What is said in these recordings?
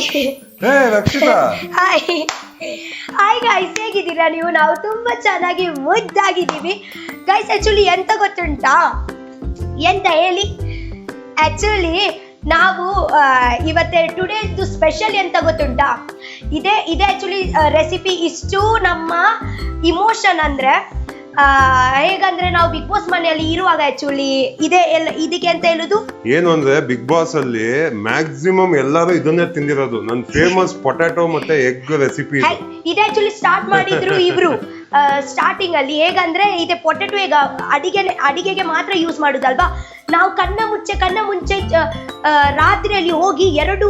Hey, Rakshitha. Hi hi guys ಹೇಗಿದ್ದೀರಾ? ನೀವು ನಾವು ತುಂಬಾ ಚೆನ್ನಾಗಿ ಮುದ್ದಾಗಿದ್ದೀವಿ. ಗೈಸ್ ಆಕ್ಚುಲಿ ಎಂತ ಗೊತ್ತುಂಟಾ? ಎಂತ ಹೇಳಿ? ಆಕ್ಚುಲಿ ನಾವು ಇವತ್ತೆ ಟುಡೇದು ಸ್ಪೆಷಲ್ ಎಂತ ಗೊತ್ತುಂಟಾ? ಇದೇ ಇದೇ ಆಕ್ಚುಲಿ ರೆಸಿಪಿ ಇಷ್ಟು ನಮ್ಮ ಇಮೋಷನ್ ಅಂದ್ರೆ ಹೇಗಂದ್ರೆ ನಾವು ಬಿಗ್ ಬಾಸ್ ಮನೆಯಲ್ಲಿ ಇರುವಾಗ ಆಕ್ಚುಲಿ ಇದೇ ಎಲ್ಲ ಇದಕ್ಕೆ ಅಂತ ಹೇಳುದು? ಏನು ಅಂದ್ರೆ ಬಿಗ್ ಬಾಸ್ ಅಲ್ಲಿ ಮ್ಯಾಕ್ಸಿಮಮ್ ಎಲ್ಲರೂ ಇದನ್ನೇ ತಿಂದಿರೋದು. ನನ್ ಫೇಮಸ್ ಪೊಟ್ಯಾಟೊ ಮತ್ತೆ ಎಗ್ ರೆಸಿಪಿ ಇದೆ. ಆಕ್ಚುಲಿ ಸ್ಟಾರ್ಟ್ ಮಾಡಿದ್ರು ಇವರು ಸ್ಟಾರ್ಟಿಂಗ್ ಅಲ್ಲಿ ಹೇಗಂದ್ರೆ ಇದೆ ಪೊಟ್ಯಾಟೊ ಈಗ ಅಡಿಗೆ ಅಡಿಗೆಗೆ ಮಾತ್ರ ಯೂಸ್ ಮಾಡುದಲ್ವಾ? ನಾವು ಕಣ್ಣ ಮುಚ್ಚೆ ಕಣ್ಣ ಮುಂಚೆ ರಾತ್ರಿಯಲ್ಲಿ ಹೋಗಿ ಎರಡು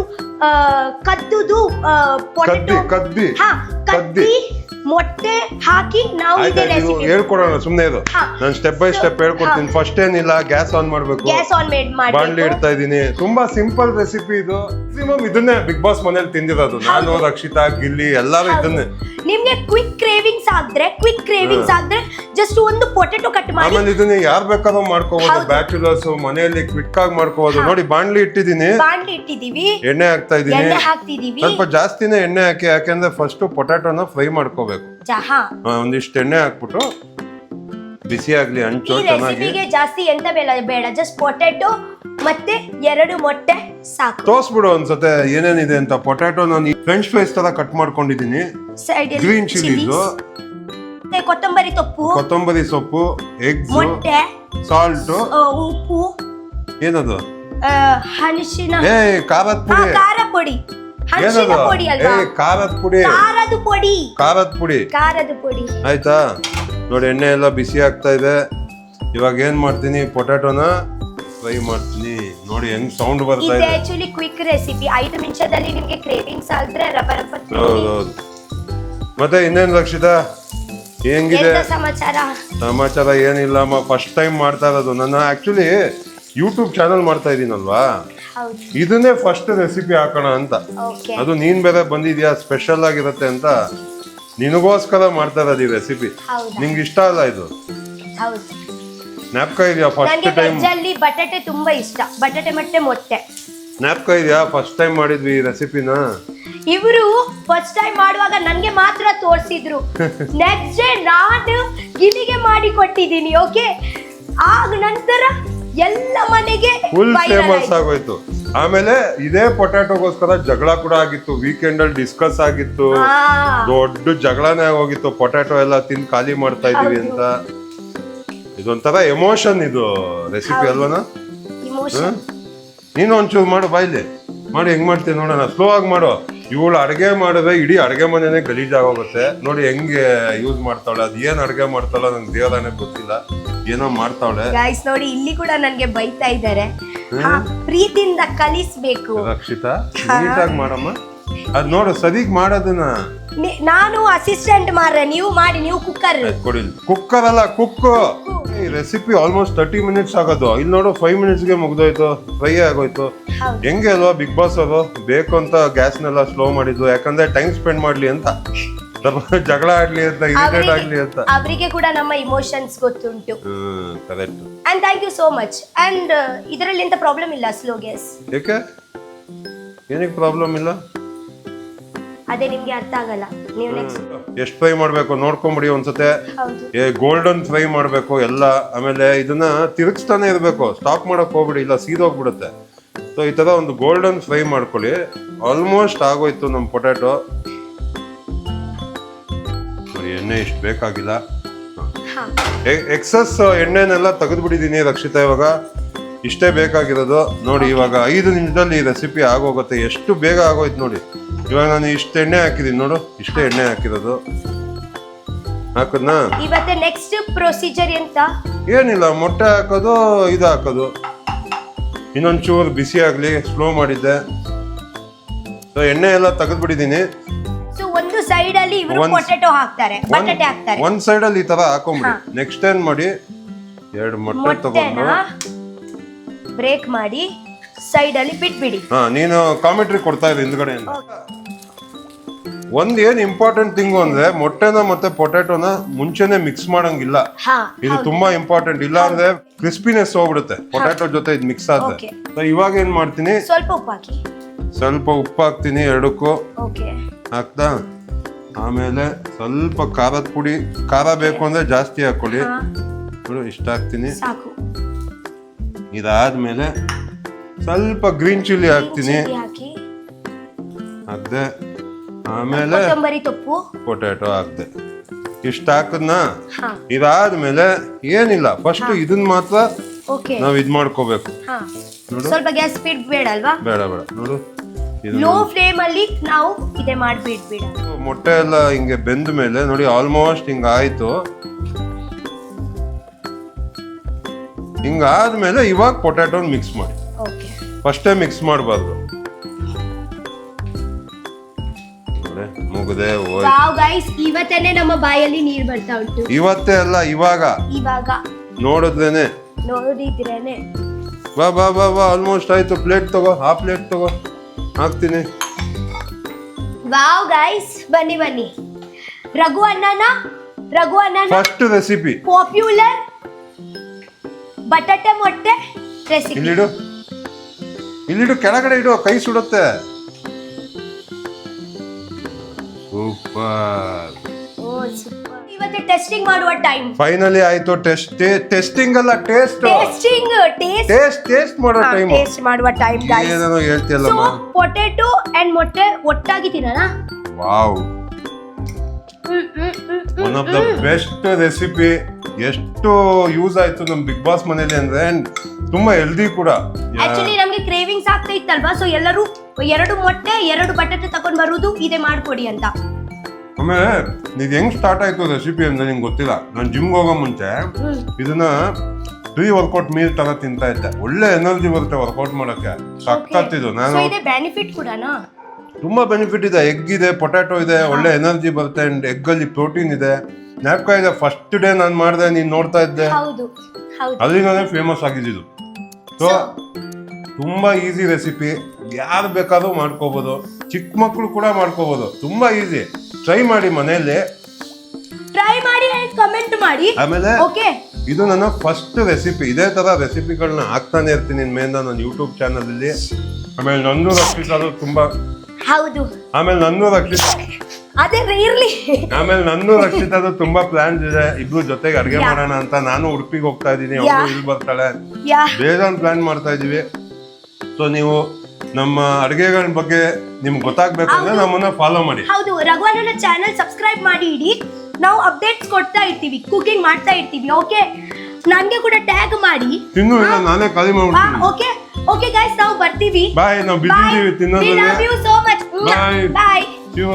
ಕದ್ದುದು ಪೊಟೆಟೊ ಕದ್ದಿ ಹಾ ಮೊಟ್ಟೆ ಹಾಕಿ ನಾವು ಇದೆ ರೆಸಿಪಿ ಹೇಳ್ಕೊಡೋಣ ಸುಮ್ನೆ ಇದು. ನಾನು ಸ್ಟೆಪ್ ಬೈ ಸ್ಟೆಪ್ ಹೇಳ್ಕೊಡ್ತೀನಿ. ಫಸ್ಟ್ ಏನಿಲ್ಲ ಗ್ಯಾಸ್ ಆನ್ ಮಾಡ್ಬೇಕು. ಗ್ಯಾಸ್ ಆನ್ ಮೇಡ್ ಮಾಡಿ ಮಾಡಿ ಇಡ್ತಾ ಇದೀನಿ ತುಂಬಾ ಸಿಂಪಲ್ ರೆಸಿಪಿ ಇದು. ಮ್ಯಾಕ್ಸಿಮಮ್ ಇದನ್ನೇ ಬಿಗ್ ಬಾಸ್ ಮನೇಲಿ ತಿಂದಿರೋದು. ನಾನು ರಕ್ಷಿತಾ ಗಿಲ್ಲಿ ಎಲ್ಲರೂ ಇದನ್ನೇ. ನಿಮ್ಗೆ ಕ್ವಿಕ್ ಕ್ರೇವಿಂಗ್ಸ್ ಆದ್ರೆ ಕ್ವಿಕ್ ಕ್ರೇವಿಂಗ್ಸ್ ಆದ್ರೆ ಜಸ್ಟ್ ಒಂದು ಪೊಟೆಟೊ ಕಟ್ ಮಾಡಿ ಆಮೇಲೆ ಇದನ್ನ ಯಾರ್ ಬೇಕಾದ್ರೂ ಮಾಡ್ಕೋಬಹುದು ಹೌದು. ಬ್ಯಾಚುಲರ್ಸ್ ಮನೆಯಲ್ಲಿ ಕ್ವಿಕ್ ಆಗಿ ಮಾಡ್ಕೋಬಹುದು ನೋಡಿ ಬಾಣ್ಲಿ ಇಟ್ಟಿದ್ದೀನಿ. ಬಾಂಡ್ಲಿ ಇಟ್ಟಿದೀವಿ ಎಣ್ಣೆ ಹಾಕ್ತಾ ಇದೀನಿ ಎಣ್ಣೆ ಹಾಕ್ತಿದೀವಿ ಸ್ವಲ್ಪ ಜಾಸ್ತಿನೇ ಎಣ್ಣೆ ಹಾಕಿ ಯಾಕೆಂದ್ರೆ ಫಸ್ಟ್ ಪೊಟ್ಯಾಟೋನ ಫ್ರೈ ಮಾಡ್ಕೋಬೇಕು. ಆ, ಒಂದಿಷ್ಟು ಎಣ್ಣೆ ಹಾಕ್ಬಿಟ್ಟು ಬಿಸಿ ಆಗ್ಲಿ ಹಂಚು ಈ ಚೆನ್ನಾಗಿ. ರೆಸಿಪಿಗೆ ಜಾಸ್ತಿ ಎಂತ ಬೇಡ ಬೇಡ. ಜಸ್ಟ್ ಪೊಟ್ಯಾಟೋ ಮತ್ತೆ ಎರಡು ಮೊಟ್ಟೆ ಸಾಕು. ತೋರ್ಸ್ಬಿಡು ಒಂದ್ಸತೆ ಏನೇನಿದೆ ಅಂತ. ಪೊಟ್ಯಾಟೊ ನಾನು ಫ್ರೆಂಚ್ ಫ್ರೈಸ್ ತರ ಕಟ್ ಮಾಡ್ಕೊಂಡಿದೀನಿ ಸೈಡ್ ಗ್ರೀನ್ ಚಿಲ್ಲೀಸ್ ಕೊತ್ತಂಬರಿ ಸೊಪ್ಪು. ಕೊತ್ತಂಬರಿ ಸೊಪ್ಪು ಎಗ್ ಮೊಟ್ಟೆ ಸಾಲ್ಟ್. ಉಪ್ಪು. ಏನದು? ಹಣಸಿನ ಏ ಖಾರದ ಪುಡಿ. ಖಾರ ಪುಡಿ. ಪೊಡಿ ಏ ಖಾರದ ಪುಡಿ. ಖಾರದ ಪುಡಿ. ಖಾರದ ಪುಡಿ. ಖಾರದ ಪುಡಿ. ಆಯ್ತಾ? ನೋಡಿ ಎಣ್ಣೆ ಎಲ್ಲ ಬಿಸಿ ಆಗ್ತಾ ಇದೆ. ಇವಾಗ ಏನ್ ಮಾಡ್ತೀನಿ? ಪೊಟ್ಯಾಟೋನ ಫ್ರೈ ಮಾಡ್ತೀನಿ. ನೋಡಿ ಹೆಂಗ್ ಸೌಂಡ್ ಬರ್ತಾ ಇದು ಆಕ್ಚುಲಿ ಕ್ವಿಕ್ ರೆಸಿಪಿ ಐದು ನಿಮಿಷದಲ್ಲಿ ನಿಮಗೆ ಕ್ರೇವಿಂಗ್ಸ್ ಆದ್ರೆ ರಬ್ಬರ್ ರಬ್ಬ ತಿನ್ನಿ. ಹೌದೌದು. ಮತ್ತೆ ಇನ್ನೇನು ರಕ್ಷಿತಾ? ಹೆಂಗಿದೆ? ಸಮಾಚಾರ? ಏನಿಲ್ಲ ಏನಿಲ್ಲಮ್ಮ ಫಸ್ಟ್ ಟೈಮ್ ಮಾಡ್ತಾ ಇರೋದು. ನಾನು ಆಕ್ಚುಲಿ ಯೂಟ್ಯೂಬ್ ಚಾನಲ್ ಮಾಡ್ತಾ ಇದೀನಲ್ವಾ ಇದನ್ನೇ ಫಸ್ಟ್ ರೆಸಿಪಿ ಹಾಕೋಣ ಅಂತ. ಅದು ನೀನ್ ಬೇರೆ ಬಂದಿದ್ಯಾ? ಸ್ಪೆಷಲ್ ಆಗಿರುತ್ತೆ ಅಂತ. ನಿನಗೋಸ್ಕರ ಮಾಡ್ತಾ ಇರೋದು ಈ ರೆಸಿಪಿ ನಿಂಗೆ ಇಷ್ಟ ಅಲ್ಲ ಇದು? ನ್ಯಾಪ್ಕ ಇದೆಯಾ ಫಸ್ಟ್ ಟೈಮ್ ಬಟಾಟೆ ತುಂಬಾ ಇಷ್ಟ. ಬಟಾಟೆ ಮತ್ತೆ ಮೊಟ್ಟೆ. ನ್ಯಾಪ್ಕ ಇದೆಯಾ? ಫಸ್ಟ್ ಟೈಮ್ ಮಾಡಿದ್ವಿ ಈ ರೆಸಿಪಿನ ಇವರು ಫಸ್ಟ್ ಟೈಮ್ ಮಾಡುವಾಗ ನನಗೆ ಮಾತ್ರ ತೋರಿಸಿದ್ರು. ನೆಕ್ಸ್ಟ್ ಡೇ ನಾನು ಗಿಲಿಗೆ ಮಾಡಿ ಕೊಟ್ಟಿದ್ದೀನಿ ಓಕೆ ಆಗ ನಂತರ ಎಲ್ಲ ಮನೆಗೆ ಫುಲ್ ಫೇಮಸ್. ಆಗೋಯ್ತು. ಆಮೇಲೆ ಇದೇ ಪೊಟ್ಯಾಟೋಗೋಸ್ಕರ ಜಗಳ ಕೂಡ ಆಗಿತ್ತು. ವೀಕೆಂಡ್ ಅಲ್ಲಿ ಡಿಸ್ಕಸ್ ಆಗಿತ್ತು. ದೊಡ್ಡ ಜಗಳನೇ ಹೋಗಿತ್ತು. ಪೊಟ್ಯಾಟೋ ಎಲ್ಲ ತಿಂದು ಖಾಲಿ ಮಾಡ್ತಾ ಇದೀವಿ ಅಂತ. ಇದೊಂಥರ ಎಮೋಷನ್ ಇದು. ರೆಸಿಪಿ ಅಲ್ವನಾ. ನೀನು ಒಂಚೂರು ಮಾಡು ಬಾಯ್ಲಿ ಮಾಡಿ ಹೆಂಗ್ ಮಾಡ್ತೀನಿ ನೋಡೋಣ. ಸ್ಲೋ ಆಗಿ ಮಾಡು. ಇವಳು ಅಡುಗೆ ಮಾಡಿದ್ರೆ ಇಡೀ ಅಡುಗೆ ಮನೆನೇ ಗಲೀಜಾಗೋಗುತ್ತೆ ನೋಡಿ ಹೆಂಗೆ ಯೂಸ್ ಮಾಡ್ತಾವಳೆ ಅದು ಏನು ಅಡುಗೆ ಮಾಡ್ತಾವಳ ನಂಗೆ ದೇವರಾನೆ ಗೊತ್ತಿಲ್ಲ. ಏನೋ ಮಾಡ್ತಾವಳೆ ಗಾಯ್ಸ್ ನೋಡಿ ಇಲ್ಲಿ ಕೂಡ ನನ್ಗೆ ಬೈತಾ ಇದ್ದಾರೆ ಹಾ, ಪ್ರೀತಿಯಿಂದ ಕಲಿಸ್ಬೇಕು. ರಕ್ಷಿತಾ ನೀಟಾಗಿ ಮಾಡಮ್ಮ. ಅದ್ ನೋಡು ಸರಿಗ್ ಮಾಡೋದನ್ನ. ನಿ- ನಾನು ಅಸಿಸ್ಟೆಂಟ್ ಮಾರ್ರೆ. ನೀವು ಮಾಡಿ ನೀವು ಕುಕ್ಕರ್ ಕೊಡಿ. ಕುಕ್ಕರ್ ಅಲ್ಲ ಕುಕ್ ಈ ರೆಸಿಪಿ ಆಲ್ಮೋಸ್ಟ್ ತರ್ಟಿ ಮಿನಿಟ್ಸ್ ಆಗೋದು. ಇಲ್ಲಿ ನೋಡು ಫೈವ್ ಮಿನಿಟ್ಸ್ಗೆ ಮುಗ್ದೋಯ್ತು ಫ್ರೈ ಆಗೋಯ್ತು. ಹೆಂಗೆ ಅಲ್ವಾ ಬಿಗ್ ಬಾಸ್ ಅವರು? ಬೇಕು ಅಂತ ಗ್ಯಾಸ್ನೆಲ್ಲ ಸ್ಲೋ ಮಾಡಿದ್ದು ಯಾಕಂದ್ರೆ ಟೈಮ್ ಸ್ಪೆಂಡ್ ಮಾಡ್ಲಿ ಅಂತ. ಜಗಳ ಆಗ್ಲಿ ಅಂತ ಇರಿಟೇಟ್ ಆಗ್ಲಿ ಅಂತ. ಅವರಿಗೆ ಕೂಡ ನಮ್ಮ ಇಮೋಷನ್ಸ್ ಗೊತ್ತುಂಟು. Correct and thank you so much and ಇದರಲ್ಲಿ ಎಂತ ಪ್ರಾಬ್ಲಮ್ ಇಲ್ಲ ಸ್ಲೋ ಗ್ಯಾಸ್ ಏಕೆ? ಏನಕ್ಕೆ ಪ್ರಾಬ್ಲಮ್ ಇಲ್ಲ? ಅದೇ ನಿಮ್ಗೆ ಅರ್ಥ ಆಗಲ್ಲ. ನೀವು ನೆಕ್ಸ್ಟ್ ಎಷ್ಟು ಫ್ರೈ ಮಾಡ್ಬೇಕು ನೋಡ್ಕೊಂಬಿಡಿ ಒಂದ್ಸತೆ. ಹೌದು. ಏ ಗೋಲ್ಡನ್ ಫ್ರೈ ಮಾಡಬೇಕು ಎಲ್ಲ. ಆಮೇಲೆ ಇದನ್ನ ತಿರುಗಿಸ್ತಾನೆ ಇರಬೇಕು. ಸ್ಟಾಪ್ ಮಾಡಕ್ ಹೋಗ್ಬಿಡಿ ಇಲ್ಲ ಸೀದೋಗ್ಬಿಡುತ್ತೆ ಸೊ ಈ ತರ ಒಂದು ಗೋಲ್ಡನ್ ಫ್ರೈ ಮಾಡ್ಕೊಳ್ಳಿ. ಆಲ್ಮೋಸ್ಟ್ ಆಗೋಯ್ತು ನಮ್ಮ ಪೊಟ್ಯಾಟೊ ಎಣ್ಣೆ ಇಷ್ಟು ಬೇಕಾಗಿಲ್ಲ. ಎಕ್ಸಸ್ ಎಣ್ಣೆನೆಲ್ಲ ತೆಗೆದ್ಬಿಟ್ಟಿದ್ದೀನಿ ರಕ್ಷಿತಾ ಇವಾಗ. ಇಷ್ಟೇ ಬೇಕಾಗಿರೋದು. ನೋಡಿ ಇವಾಗ ಐದು ನಿಮಿಷದಲ್ಲಿ ಈ ರೆಸಿಪಿ ಆಗೋಗುತ್ತೆ. ಎಷ್ಟು ಬೇಗ ಆಗೋಯ್ತು ನೋಡಿ. ಇವಾಗ ನಾನು ಇಷ್ಟು ಎಣ್ಣೆ ಹಾಕಿದೀನಿ ನೋಡು ಇಷ್ಟೇ ಎಣ್ಣೆ ಹಾಕಿರೋದು. ಹಾಕದ್ನಾ? ಇವತ್ತೆ ನೆಕ್ಸ್ಟ್ ಪ್ರೊಸೀಜರ್ ಎಂತ? ಏನಿಲ್ಲ ಮೊಟ್ಟೆ ಹಾಕೋದು ಇದು ಹಾಕೋದು. ಇನ್ನೊಂಚೂರು ಬಿಸಿ ಆಗಲಿ ಸ್ಲೋ ಮಾಡಿದ್ದೆ. ಸೊ ಎಣ್ಣೆ ಎಲ್ಲ ತೆಗೆದ್ಬಿಟ್ಟಿದ್ದೀನಿ. ಸೊ ಒಂದು ಸೈಡ್ ಅಲ್ಲಿ ಇವರು ಒಂದ್- ಪೊಟೆಟೊ ಹಾಕ್ತಾರೆ ಬಟಾಟೆ ಹಾಕ್ತಾರೆ. ಒಂದ್ ಸೈಡಲ್ಲಿ ಈ ತರ ಹಾಕೊಂಬಿಡಿ. ನೆಕ್ಸ್ಟ್ ಏನ್ ಮಾಡಿ? ಎರಡು ಮೊಟ್ಟೆ ತಗೊಂಡು ಮೊಟ್ಟೆನ ಬ್ರೇಕ್ ಮಾಡಿ ಸೈಡ್ ಅಲ್ಲಿ ಬಿಟ್ಬಿಡಿ. ಹಾ ನೀನು ಕಾಮೆಂಟ್ರಿ ಕೊಡ್ತಾ ಇದ್ದೀನಿ ಹಿಂದ್ಗಡೆ ಒಂದ್ ಏನ್ ಇಂಪಾರ್ಟೆಂಟ್ ಥಿಂಗ್ ಅಂದ್ರೆ ಮೊಟ್ಟೆನ ಮತ್ತೆ ಪೊಟ್ಯಾಟೋನ ಮುಂಚೆನೆ ಮಿಕ್ಸ್ ಮಾಡಂಗಿಲ್ಲ. ಹಾ ಇದು ತುಂಬಾ ಇಂಪಾರ್ಟೆಂಟ್ ಇಲ್ಲ ಅಂದ್ರೆ ಕ್ರಿಸ್ಪಿನೆಸ್ ಹೋಗ್ಬಿಡುತ್ತೆ. ಪೊಟ್ಯಾಟೋ ಜೊತೆ ಇದು ಮಿಕ್ಸ್ ಆದ್ರೆ. Okay. ಇವಾಗ ಏನ್ ಮಾಡ್ತೀನಿ? ಸ್ವಲ್ಪ ಉಪ್ಪು ಹಾಕಿ ಸ್ವಲ್ಪ ಉಪ್ಪು ಹಾಕ್ತೀನಿ ಎರಡಕ್ಕೂ. ಓಕೆ. ಹಾಕ್ತಾ? ಆಮೇಲೆ ಸ್ವಲ್ಪ ಖಾರದ ಪುಡಿ. ಖಾರ ಬೇಕು ಅಂದ್ರೆ ಜಾಸ್ತಿ ಹಾಕೊಳ್ಳಿ. ಇಷ್ಟ ಹಾಕ್ತೀನಿ ಸಾಕು. ಇದಾದ್ಮೇಲೆ ಸ್ವಲ್ಪ ಗ್ರೀನ್ ಚಿಲ್ಲಿ ಹಾಕ್ತೀನಿ. ಹಾಕಿ. ಹಾಕ್ದೆ. ಆಮೇಲೆ ಕೊತ್ತಂಬರಿ ಸೊಪ್ಪು. ಪೊಟ್ಯಾಟೊ ಹಾಕ್ದೆ. ಇಷ್ಟ ಹಾಕದ್ನ? ಇದಾದ್ಮೇಲೆ ಏನಿಲ್ಲ ಫಸ್ಟ್ ಇದನ್ನ ಮಾತ್ರ ನಾವ್ ಇದ್ ಮಾಡ್ಕೋಬೇಕು. ಸ್ವಲ್ಪ ಗ್ಯಾಸ್ ಸ್ಪೀಡ್ ಬೇಡ ಅಲ್ವಾ? ಬೇಡ ಬೇಡ. ನೋಡು. ಲೋ ಫ್ಲೇಮ್ ಅಲ್ಲಿ ನಾವು ಇದೆ ಮಾಡ್ಬಿಡ್ಬೇಡ ಮೊಟ್ಟೆ ಎಲ್ಲ ಹಿಂಗೆ ಬೆಂದ ಮೇಲೆ ನೋಡಿ ಆಲ್ಮೋಸ್ಟ್ ಹಿಂಗ ಆಯ್ತು. ಹಿಂಗಾದ್ಮೇಲೆ ಇವಾಗ ಪೊಟ್ಯಾಟೊ ಮಿಕ್ಸ್ ಮಾಡಿ. ಓಕೆ ಫಸ್ಟೇ ಮಿಕ್ಸ್ ಮಾಡಬಾರ್ದು. ಮುಗದೆ ವಾವ್ ಗೈಸ್ ಇವತ್ತೇನೆ ನಮ್ಮ ಬಾಯಲ್ಲಿ ನೀರ್ ಬರ್ತಾ ಉಂಟು. ಇವತ್ತೇ ಅಲ್ಲ ಇವಾಗ. ಇವಾಗ. ನೋಡಿದ್ರೇನೆ. ನೋಡಿದ್ರೇನೆ ಬಾ ಬಾ ಬಾ ಬಾ ಆಲ್ಮೋಸ್ಟ್ ಆಯ್ತು. ಪ್ಲೇಟ್ ತಗೋ ಆ ಪ್ಲೇಟ್ ತಗೋ. ಹಾಕ್ತೀನಿ. ವಾವ್ ಗೈಸ್ ಬನ್ನಿ ಬನ್ನಿ. ರಘು ಅಣ್ಣನ ರಘು ಅಣ್ಣನ ಫಸ್ಟ್ ರೆಸಿಪಿ ಪಾಪ್ಯುಲರ್ ಬಟಾಟೆ ಮೊಟ್ಟೆ ರೆಸಿಪಿ ಇಲ್ಲಿಡು ಇಲ್ಲಿಡು ಕೆಳಗಡೆ ಇಡು ಕೈ ಸುಡುತ್ತೆ. ಸೂಪರ್. ಇವತ್ತು ಟೆಸ್ಟಿಂಗ್ ಮಾಡುವ ಟೈಮ್ ಫೈನಲಿ ಆಯ್ತು ಟೆಸ್ಟ್ ಟೆಸ್ಟಿಂಗ್ ಅಲ್ಲ taste testing taste taste taste ಮಾಡೋ ಟೈಮ್ ಟೇಸ್ಟ್ ಮಾಡುವ ಟೈಮ್ ಗೈಸ್ ಏನೇನೋ ಸೊ ಹೇಳ್ತಿಯಲ್ಲಮ್ಮ ಪೊಟೆಟೊ ಅಂಡ್ ಮೊಟ್ಟೆ ಒಟ್ಟಾಗಿ ತಿನ್ನೋಣ. Wow one of the best recipe ಎಷ್ಟು ಯೂಸ್ ಆಯ್ತು ನಮ್ಮ ಬಿಗ್ ಬಾಸ್ ಮನೇಲಿ ಅಂದ್ರೆ. ತುಂಬಾ ಹೆಲ್ದಿ ಕೂಡ. ಆಕ್ಚುಲಿ ನಮ್ಗೆ ಕ್ರೇವಿಂಗ್ಸ್ ಆಗ್ತಾ ಇತ್ತಲ್ವಾ? ಸೊ ಎಲ್ಲರೂ ಎರಡು ಮೊಟ್ಟೆ ಎರಡು ಬಟಾಟೆ ತಗೊಂಡ್ ಬರುದು ಇದೇ ಮಾಡ್ಕೊಡಿ ಅಂತ. ಆಮೇಲೆ ಇದು ಹೆಂಗ್ ಸ್ಟಾರ್ಟ್ ಆಯ್ತು ರೆಸಿಪಿ ಅಂತ ನಿಂಗೆ ಗೊತ್ತಿಲ್ಲ. ನಾನು ಜಿಮ್ಗೆ ಹೋಗೋ ಮುಂಚೆ. ಇದನ್ನ ಪ್ರೀ ವರ್ಕೌಟ್ ಮೀಲ್ ತರ ತಿಂತಾ ಇದ್ದೆ. ಒಳ್ಳೆ ಎನರ್ಜಿ ಬರುತ್ತೆ ವರ್ಕೌಟ್ ಮಾಡಕ್ಕೆ. ಸಕ್ಕತ್ತಿದು ನಾನು. ಇದೆ ಬೆನಿಫಿಟ್ ಕೂಡನಾ? ತುಂಬಾ ಬೆನಿಫಿಟ್ ಇದೆ. ಎಗ್ ಇದೆ ಪೊಟ್ಯಾಟೊ ಇದೆ ಒಳ್ಳೆ ಎನರ್ಜಿ ಬರುತ್ತೆ. ಅಂಡ್ ಎಗ್ ಅಲ್ಲಿ ಪ್ರೋಟೀನ್ ಇದೆ. ನ್ಯಾಪ್ಕಾ ಇದೆ ಫಸ್ಟ್ ಡೇ ನಾನು ಮಾಡಿದೆ ನೀನ್ ನೋಡ್ತಾ ಇದ್ದೆ. ಅಲ್ಲಿಂದಾನೆ ಫೇಮಸ್ ಆಗಿದ್ದು ಸೊ ತುಂಬಾ ಈಸಿ ರೆಸಿಪಿ ಯಾರು ಬೇಕಾದ್ರೂ ಮಾಡ್ಕೋಬಹುದು ಚಿಕ್ಕ ಮಕ್ಕಳು ಕೂಡ ಮಾಡ್ಕೋಬಹುದು ತುಂಬಾ ಈಸಿ ಟ್ರೈ ಮಾಡಿ ಮನೆಯಲ್ಲಿ. ಟ್ರೈ ಮಾಡಿ ಕಮೆಂಟ್ ಮಾಡಿ. ಆಮೇಲೆ ಓಕೆ ಇದು ನನ್ನ ಫಸ್ಟ್ ರೆಸಿಪಿ ಇದೇ ತರ ರೆಸಿಪಿಗಳನ್ನ ಹಾಕ್ತಾನೆ ಇರ್ತೀನಿ ಇನ್ಮೇಲಿಂದ ನನ್ನ ಯೂಟ್ಯೂಬ್ ಚಾನಲ್ ಅಲ್ಲಿ. ಆಮೇಲೆ ನಂದು ರಕ್ಷಿಸಲು ತುಂಬಾ ಹೌದು. ಆಮೇಲೆ ನಂದು ರಕ್ಷಿತ ಅದೇ ಇರ್ಲಿ ಆಮೇಲೆ ನಂದು ರಕ್ಷಿತದು ತುಂಬಾ ಪ್ಲಾನ್ಸ್ ಇದೆ. ಇಬ್ರು ಜೊತೆಗೆ ಅಡುಗೆ ಮಾಡೋಣ ಅಂತ ನಾನು ಉಡುಪಿಗೆ ಹೋಗ್ತಾ ಇದ್ದೀನಿ. ಅವಳು ಇಲ್ಲಿ ಬರ್ತಾಳೆ. ಬೇಜಾನ್ ಪ್ಲಾನ್ ಮಾಡ್ತಾ ಇದೀವಿ. ಸೊ ನೀವು ನಮ್ಮ ಅಡುಗೆಗಳ ಬಗ್ಗೆ ನಿಮ್ಗೆ ಗೊತ್ತಾಗ್ಬೇಕು ಅಂದ್ರೆ ನಮ್ಮನ್ನ ಫಾಲೋ ಮಾಡಿ. ಹೌದು. ರಘುವಣ್ಣನ ಚಾನೆಲ್ ಸಬ್ಸ್ಕ್ರೈಬ್ ಮಾಡಿ ಇಡಿ. ನಾವು ಅಪ್ಡೇಟ್ಸ್ ಕೊಡ್ತಾ ಇರ್ತೀವಿ. ಕುಕಿಂಗ್ ಮಾಡ್ತಾ ಇರ್ತೀವಿ. ಓಕೆ ನನಗೆ ಕೂಡ ಟ್ಯಾಗ್ ಮಾಡಿ. ತಿನ್ನು ಇಲ್ಲ ನಾನೇ ಖಾಲಿ ಮಾಡ್ಬಿಡ್ತೀನಿ. ಓಕೆ ಓಕೆ ಗೈಸ್ ನಾವು ಬರ್ತೀವಿ. ಬಾಯ್ ನಾವು ಬಿದ್ದಿದ್ದೀವಿ ತಿನ್ನೋದ್ರಲ್ಲಿ love you so much. Bye Shiva